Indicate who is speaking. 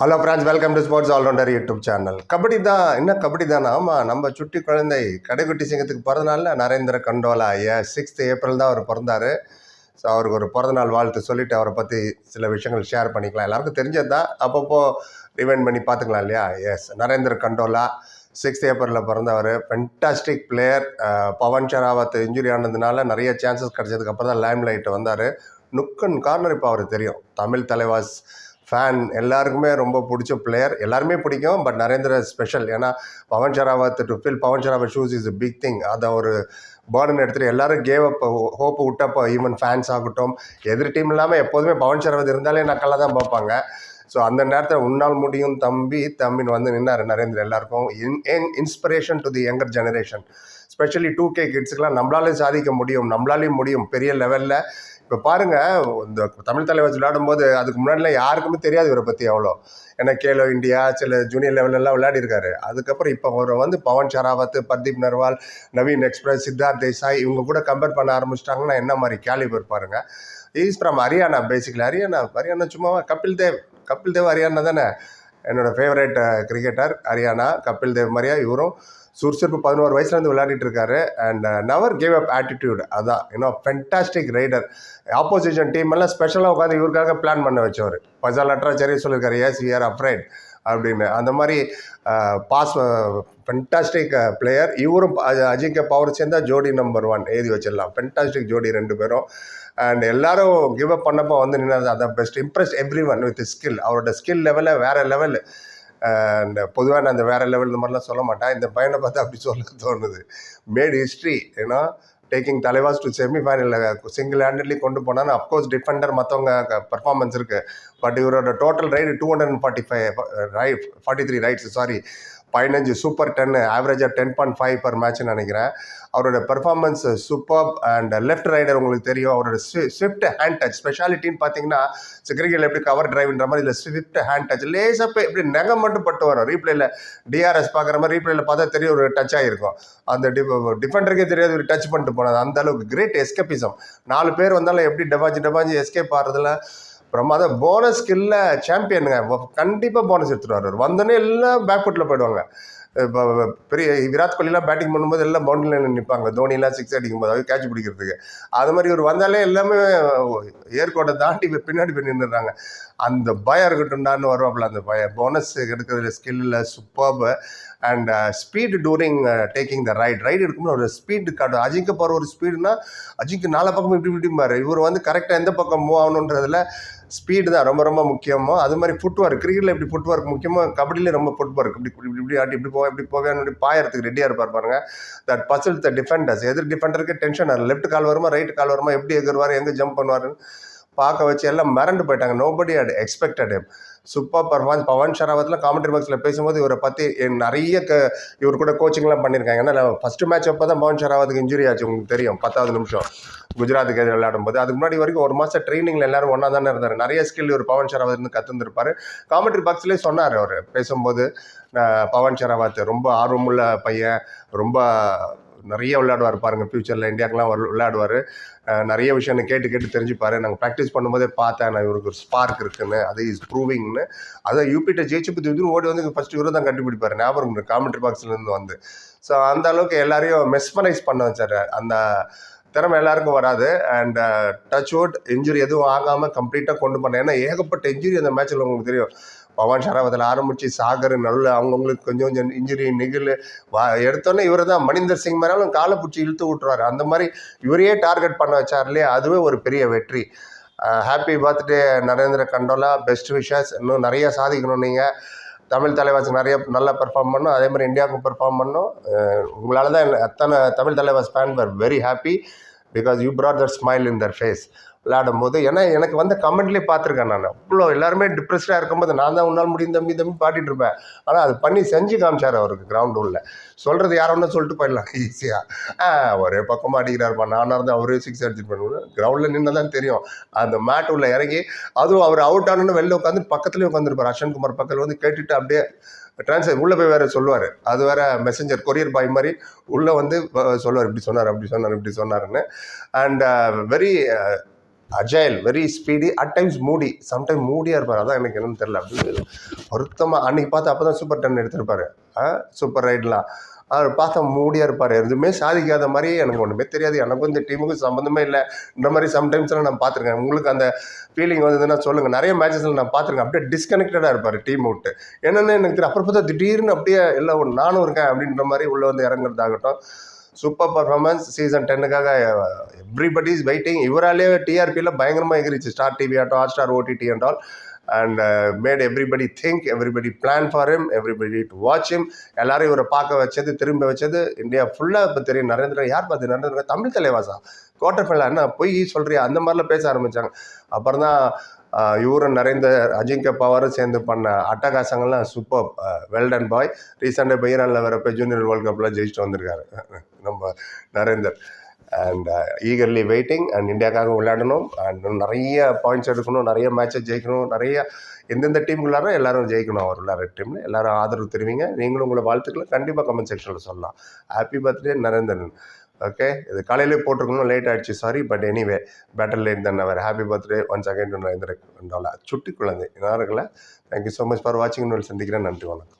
Speaker 1: Hello friends welcome to sports all rounder YouTube channel kabaddi தான் என்ன கபடி தானே? ஆமாம் நம்ம சுட்டி குழந்தை கடைக்குட்டி சிங்கத்துக்கு பிறந்தநாளில் நரேந்திர கண்டோலா ஐயா சிக்ஸ்த் ஏப்ரல் தான் அவர் பிறந்தார். ஸோ அவருக்கு ஒரு பிறந்தநாள் வாழ்த்து சொல்லிவிட்டு அவரை பற்றி சில விஷயங்கள் ஷேர் பண்ணிக்கலாம். எல்லாருக்கும் தெரிஞ்சது? தான் அப்பப்போ ரிவைண்ட் பண்ணி பார்த்துக்கலாம் இல்லையா? எஸ் நரேந்திர கண்டோலா சிக்ஸ்த் ஏப்ரலில் பிறந்தவர். Fantastic player Pawan Sehrawat injury ஆனதுனால நிறைய சான்சஸ் கிடச்சதுக்கு அப்புறம் தான் லைம் லைட் வந்தார் நுக்கன் கார்னர் இப்போ அவர் தெரியும். தமிழ் தலைவாஸ் ஃபேன் எல்லாருக்குமே ரொம்ப பிடிச்ச பிளேயர் எல்லாருமே பிடிக்கும் பட் நரேந்திர ஸ்பெஷல் ஏன்னா Pawan Sehrawat to fill Pawan Sehrawat shoes is big thing அதை ஒரு பேர்டன் எடுத்துகிட்டு எல்லாரும் கேவ் அப் ஹோப் விட்டப்போ ஈவன் ஃபேன்ஸ் ஆகட்டும் எதிர் டீம் இல்லாமல் எப்போதுமே பவன் ஷராவத் இருந்தாலே நக்கலாக தான் பார்ப்பாங்க. ஸோ அந்த நேரத்தில் உன்னால் முடியும் தம்பி தம்பின்னு வந்து நின்னார் நரேந்திர எல்லாருக்கும். In inspiration to the younger generation specially two K கிட்ஸுக்கெலாம் நம்மளாலே சாதிக்க முடியும் நம்மளாலேயும் முடியும். பெரிய லெவலில் இப்போ பாருங்கள் இந்த தமிழ் தலைவர் விளையாடும்போது அதுக்கு முன்னாடிலாம் யாருக்குமே தெரியாது இவரை பற்றி அவ்வளோ. ஏன்னா கேலோ இந்தியா சில ஜூனியர் லெவலெல்லாம் விளையாடிருக்காரு அதுக்கப்புறம் இப்போ அவரை வந்து பவன் ஷராவத் பர்தீப் நர்வால் நவீன் எக்ஸ்பிரஸ் சித்தார்த் தேசாய் இவங்க கூட கம்பேர் பண்ண ஆரம்பிச்சிட்டாங்கன்னா என்ன மாதிரி கேலிபர் பாருங்க. Is from Haryana basically Haryana Haryana சும்மாவா கபில் தேவ். கபில் தேவ் ஹரியானா தானே? என்னோட ஃபேவரேட் கிரிக்கெட்டர் ஹரியானா கபில் தேவ் மாதிரியா இவரும் சுறுசுறுப்பு பதினோரு வயசுலேருந்து விளையாடிட்டு இருக்காரு. And never give up attitude அதான். இன்னும் ஃபென்டாஸ்டிக் ரைடர் ஆப்போசிஷன் டீம் எல்லாம் ஸ்பெஷலாக உட்காந்து இவருக்காக பிளான் பண்ண வச்சவர். பஜால் சரி சொல்லியிருக்காரு எஸ் வி ஆர் அப்ரைட் அப்படின்னு. அந்த மாதிரி பாஸ் ஃபென்டாஸ்டிக் பிளேயர் இவரும் uh, அஜிங்க பவர் சேர்ந்தா ஜோடி நம்பர் ஒன் எழுதி வச்சிடலாம். ஃபென்டாஸ்டிக் ஜோடி ரெண்டு பேரும். அண்ட் எல்லாரும் கிவ் அப் பண்ணப்போ வந்து நின்று அதான் best impress every one with skill அவரோட ஸ்கில் லெவலில் வேற லெவல் இந்த பொதுவாக நான் அந்த வேறு லெவல் இந்த மாதிரிலாம் சொல்ல மாட்டேன். இந்த பையனை பார்த்து அப்படி சொல்ல தோணுது. மேட் ஹிஸ்ட்ரி ஏன்னா டேக்கிங் தலைவாஸ் டு செமிஃபைனலில் சிங்கிள் ஹேண்டட்லி கொண்டு போனான்னு அப்கோர்ஸ் டிஃபெண்டர் மற்றவங்க பர்ஃபார்மன்ஸ் இருக்குது பட் இவரோட total raid two hundred and forty five raid forty three raids sorry பதினஞ்சு சூப்பர் டென்னு ஆவரேஜாக டென் பாயிண்ட் ஃபைவ் பர் மேட்ச்னு நினைக்கிறேன். அவரோட performance super and left raider உங்களுக்கு தெரியும். அவரோட ஸ்விஃப்ட் ஹேண்ட் டச் ஸ்பெஷாலிட்டின்னு பார்த்தீங்கன்னா கிரிக்கெட்டில் எப்படி கவர் டிரைவ்ன்ற மாதிரி இல்லை ஸ்விஃப்ட் ஹேண்ட் டச் லேசாக போய் எப்படி நகம் மட்டும் பட்டு வரும். ரீப்ளேல டிஆர்எஸ் பார்க்குற மாதிரி ரீப்ளேல பார்த்தா தெரியும் ஒரு டச் ஆகிருக்கும் அந்த டிஃபெண்டருக்கே தெரியாது ஒரு டச் பண்ணிட்டு போனது. அந்த அளவுக்கு கிரேட் எஸ்கேபிசம் நாலு பேர் வந்தாலும் எப்படி டபாஞ்சி டபாஞ்சி எஸ்கேப் ஆடுறதுல பிரமாத போனஸ் ஸ்கில்ல சாம்பியனுங்க கண்டிப்பாக போனஸ் எடுத்துகிட்டு வருவார் வந்தோடனே எல்லாம் பேக் ஃபுட்டில் போயிடுவாங்க. இப்போ பெரிய விராட் கோலிலாம் பேட்டிங் பண்ணும்போது எல்லாம் பவுண்டரி லைனில் நிற்பாங்க தோனிலாம் சிக்ஸ் அடிக்கும்போது அது கேட்ச் பிடிக்கிறதுக்கு. அது மாதிரி இவர் வந்தாலே எல்லாமே ஏர்கோட்டை தாண்டி பின்னாடி போய் நின்றுடுறாங்க அந்த பயம் இருக்கட்டும்டான்னு வருவாப்புல அந்த பயம். போனஸ் எடுக்கிறதுல ஸ்கில்லில் superb and speed during taking the raid raid எடுக்கும்போது ஒரு ஸ்பீடு காட்டும். அஜிங்க போகிற ஒரு ஸ்பீடுனா அஜிங்க நாலா பக்கம் இப்படி இப்படிம்பாரு. இவர் வந்து கரெக்டாக எந்த பக்கம் மூவ் ஆகணுன்றதுல ஸ்பீடு தான் ரொம்ப ரொம்ப முக்கியமோ அது மாதிரி ஃபுட் ஒர்க் கிரிக்கெட்டில் எப்படி ஃபுட் ஒர்க் முக்கியமோ கபடியில ரொம்ப ஃபுட் ஒர்க் இப்படி இப்படி இப்படி ஆட்டி இப்படி போக இப்படி போக இப்படி பாயறதுக்கு ரெடியாக இருப்பார் பாருங்க. தட் பசில் த டிஃபெண்டர்ஸ் எதிர் டிஃபெண்டருக்கு டென்ஷன் ஆகும் லெஃப்ட் கால் வருமா ரைட் கால் வருமா எப்படி எகிருவார் எங்கே ஜம்ப் பண்ணுவாருன்னு பார்க்க வச்சு எல்லாம் மிரண்டு போயிட்டாங்க. Nobody at expected super performance. Pawan ஷராவத்தில் commentary பாக்ஸில் பேசும்போது இவரை பற்றி நிறைய க இவர் கூட கோச்சிங்லாம் பண்ணியிருக்காங்க. ஏன்னா ஃபஸ்ட்டு மேட்ச் அப்போ தான் பவன் ஷராவத்துக்கு இன்ஜுரி ஆச்சு. உங்களுக்கு தெரியும் பத்தாவது நிமிஷம். குஜராத்துக்கு எதிராக விளையாடும் போது அதுக்கு முன்னாடி வரைக்கும் ஒரு மாதம் ட்ரைனிங்கில் எல்லாரும் ஒன்றா தானே இருந்தார். நிறைய ஸ்கில் இவர் பவன் ஷராவத் இருந்து கற்றுந்துருப்பார் காமெண்ட்ரி பாக்ஸ்லேயே சொன்னார் அவர். பேசும்போது பவன் ஷராவத் ரொம்ப ஆர்வமுள்ள பையன். ரொம்ப நிறைய விளையாடுவார் பாருங்கள் ஃப்யூச்சரில் இந்தியாக்கெலாம் விளையாடுவார். நிறைய விஷயம் கேட்டு கேட்டு தெரிஞ்சுப்பார். நாங்கள் ப்ராக்டிஸ் பண்ணும்போதே பார்த்தேன் நான் இவருக்கு ஒரு ஸ்பார்க் இருக்குன்னு அது இஸ் ப்ரூவிங்னு அதை யூபிட்ட ஜெயிச்சு பற்றி ஓடி வந்து ஃபஸ்ட்டு இவரு தான் கண்டுபிடிப்பார். ஞாபகம் காமெண்ட்ரி பாக்ஸ்லேருந்து வந்து. ஸோ அந்த அளவுக்கு எல்லாரையும் மெஸ்மரைஸ் பண்ண வச்சார். அந்த திறமை எல்லாருக்கும் வராது. அண்ட் டச் அவுட் இன்ஜுரி எதுவும் ஆகாமல் கம்ப்ளீட்டாக கொண்டு போனேன். ஏன்னா ஏகப்பட்ட இன்ஜுரி அந்த மேட்ச்சில் உங்களுக்கு தெரியும். பவான் ஷராவத்தில் ஆரம்பித்து சாகர் நல்ல அவங்கவுங்களுக்கு கொஞ்சம் கொஞ்சம் இன்ஜுரி நெகிழ் வா எடுத்தோன்னே இவர் தான். மணிந்தர் சிங் மேலும் காலை பிடிச்சி இழுத்து விட்டுருவார். அந்த மாதிரி இவரையே டார்கெட் பண்ண வச்சார் இல்லையா? அதுவே ஒரு பெரிய வெற்றி. Happy birthday Narendra Kandola. Best wishes. இன்னும் நிறைய சாதிக்கணும் நீங்கள் தமிழ் தலைவாஸ் நிறைய நல்லா பெர்ஃபார்ம் பண்ணும். அதே மாதிரி இந்தியாவுக்கும் பெர்ஃபார்ம் பண்ணும். உங்களால் தான் அத்தனை Tamil Thalaivas fan were very happy because you brought that smile in their face விளையாடும் போது ஏன்னா எனக்கு வந்து கமெண்ட்லேயே பார்த்துருக்கேன் நான். இவ்வளோ எல்லாருமே டிப்ரெஸ்டாக இருக்கும்போது நான் தான் உன்னால் முடியும் தம்பி தம்பி பாடிட்டு இருப்பேன். ஆனால் அது பண்ணி செஞ்சு காமிச்சார் அவருக்கு கிரவுண்ட் உள்ள. சொல்கிறது யாரோன்னு சொல்லிட்டு போயிடலாம். ஈஸியாக ஆ. ஒரே பக்கமாக அடிக்கிறாருப்பா நானாக இருந்தால் அவரே சிக்ஸ் அடிச்சுட்டு பண்ணுவேன் கிரவுண்டில் நின்று தான் தெரியும். அந்த மேட் உள்ள இறங்கி அதுவும் அவர் அவுட் ஆனோன்னு வெளில உட்காந்து பக்கத்துலேயே உட்காந்துருப்பார் அஸ்வன் குமார் பக்கத்தில் வந்து கேட்டுட்டு அப்படியே ட்ரான்ஸ்லேட் உள்ளே போய் வேறு சொல்லுவார். அது வேறு மெசஞ்சர் கொரியர் பாய் மாதிரி உள்ளே வந்து சொல்லுவார். இப்படி சொன்னார் அப்படி சொன்னார் இப்படி சொன்னாருன்னு. And very uh, agile very speedy at times moody sometime மூடியாக இருப்பார். அதான் எனக்கு என்னன்னு தெரியல. அப்படின்னு வருத்தமாக அன்னைக்கு பார்த்து அப்போ தான் சூப்பர் டென் எடுத்திருப்பாரு சூப்பர் ரைட்லாம் அவர் பார்த்தா மூடியாக இருப்பார். எதுவுமே சாதிக்காத மாதிரி எனக்கு ஒன்றுமே தெரியாது. எனக்கும் இந்த டீமுக்கும் சம்மந்தமே இல்லை. இந்த மாதிரி சம்டைம்ஸ்லாம் நான் பார்த்துருக்கேன். உங்களுக்கு அந்த ஃபீலிங் வந்ததுன்னா சொல்லுங்கள் நிறைய மேட்சஸில் நான் பார்த்துருக்கேன். அப்படியே டிஸ்கனெக்டடாக இருப்பார் டீம் விட்டு. என்னென்னு எனக்கு தெரியும் அப்புறம் பார்த்தா திடீர்னு அப்படியே இல்லை ஒரு நானும் இருக்கேன் அப்படின்ற மாதிரி உள்ளே வந்து இறங்குறதாகட்டும். சூப்பர் பர்ஃபார்மன்ஸ் சீசன் டென்னுக்காக எவ்ரிபடி இஸ் வெயிட்டிங் இவராலே டிஆர்பியில் பயங்கரமாக எகிரிச்சு. Star TV auto Hotstar OTT and all and made everybody think everybody plan for him everybody to watch him எல்லாரும் இவரை பார்க்க வச்சது திரும்ப வச்சது இந்தியா ஃபுல்லாக இப்போ தெரியும். நரேந்திர யார் பார்த்து நரேந்திர? தமிழ் தலைவாசா? குவார்டர் ஃபைனல் என்ன? பொய் சொல்கிறியா அந்த மாதிரிலாம் பேச ஆரம்பித்தாங்க அப்புறம் தான் இவரும் நரேந்தர் அஜிங்க பவரும் சேர்ந்து பண்ண அட்டகாசங்கள்லாம் சூப்பர் வெல்டன் பாய் ரீசெண்டாக இப்போ ஈரானில் வரப்போ ஜூனியர் வேர்ல்ட் கப்லாம் ஜெயிச்சுட்டு வந்திருக்காரு. நம்ம Narender and eagerly waiting and இந்தியாக்காக விளையாடணும். அண்ட் நிறைய பாயிண்ட்ஸ் எடுக்கணும் நிறைய மேட்சை ஜெயிக்கணும் நிறைய எந்தெந்த டீம் எல்லாரும் ஜெயிக்கணும் அவர் விளையாடுற டீமில் எல்லாரும் ஆதரவு தெரிவிங்க. நீங்களும் உங்களை வாழ்த்துக்களை கண்டிப்பாக கமெண்ட் செக்ஷனில் சொல்லலாம். ஹாப்பி பர்த்டே நரேந்திரன் ஓகே இது காலையிலே போட்டிருக்கணும் லேட் ஆகிடுச்சு sorry but anyway better late than our happy birthday once again Narendra சுட்டி குழந்தை நான் இருக்கல தேங்க்யூ ஸோ மச் ஃபார் வாட்சிங் சந்திக்கிறேன். நன்றி வணக்கம்.